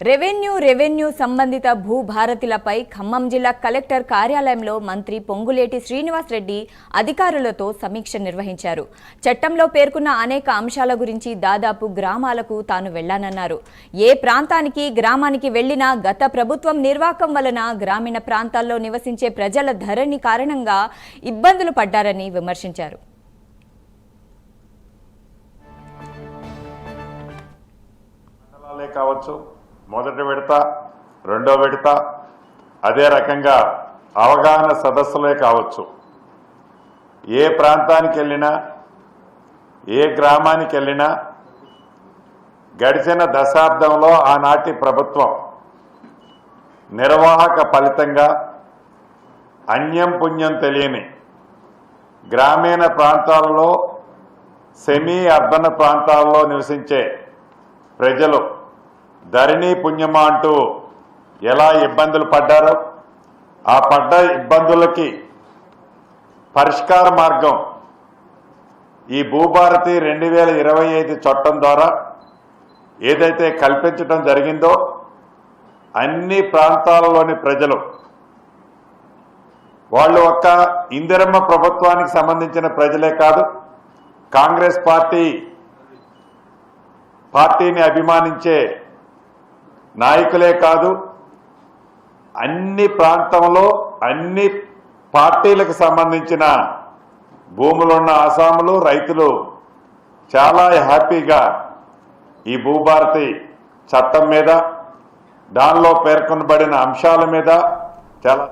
Revenue revenue సంబంధిత భూభారతిలపై ఖమ్మం జిల్లా collector కార్యాలయంలో మంత్రి పొంగులేటి శ్రీనివాస్ రెడ్డి అధికారులతో సమీక్ష నిర్వహించారు. చట్టంలో పేర్కొన్న అనేక అంశాల గురించి దాదాపు గ్రామాలకు తాను వెళ్ళానన్నారు ఏ ప్రాంతానికి గ్రామానికి వెళ్ళినా గత ప్రభుత్వం నిర్వాకం వలన గ్రామీణ ప్రాంతాల్లో నివసించే ప్రజల ధరణి కారణంగా ఇబ్బందులు పడ్డారని విమర్శించారు. కావచ్చు మొదటి విడత రెండో విడత అదే రకంగా అవగాహన సదస్సులే కావచ్చు. ఏ ప్రాంతానికి వెళ్ళినా ఏ గ్రామానికి వెళ్ళినా గడిచిన దశాబ్దంలో ఆనాటి ప్రభుత్వం నిర్వాహక ఫలితంగా అన్యం పుణ్యం తెలియని గ్రామీణ ప్రాంతాలలో సెమీ అర్బన్ ప్రాంతాల్లో నివసించే ప్రజలు ధరణి పుణ్యమా అంటూ ఎలా ఇబ్బందులు పడ్డారో ఆ పడ్డ ఇబ్బందులకి పరిష్కార మార్గం ఈ భూభారతి రెండు వేల ఇరవై ఐదు చట్టం ద్వారా ఏదైతే కల్పించడం జరిగిందో అన్ని ప్రాంతాలలోని ప్రజలు వాళ్ళు ఒక్క ఇందిరమ్మ ప్రభుత్వానికి సంబంధించిన ప్రజలే కాదు కాంగ్రెస్ పార్టీ పార్టీని అభిమానించే నాయకులే కాదు అన్ని ప్రాంతంలో అన్ని పార్టీలకు సంబంధించిన భూములున్న ఆసాములు రైతులు చాలా హ్యాపీగా ఈ భూభారతి చట్టం మీద దానిలో పేర్కొనబడిన అంశాల మీద చాలా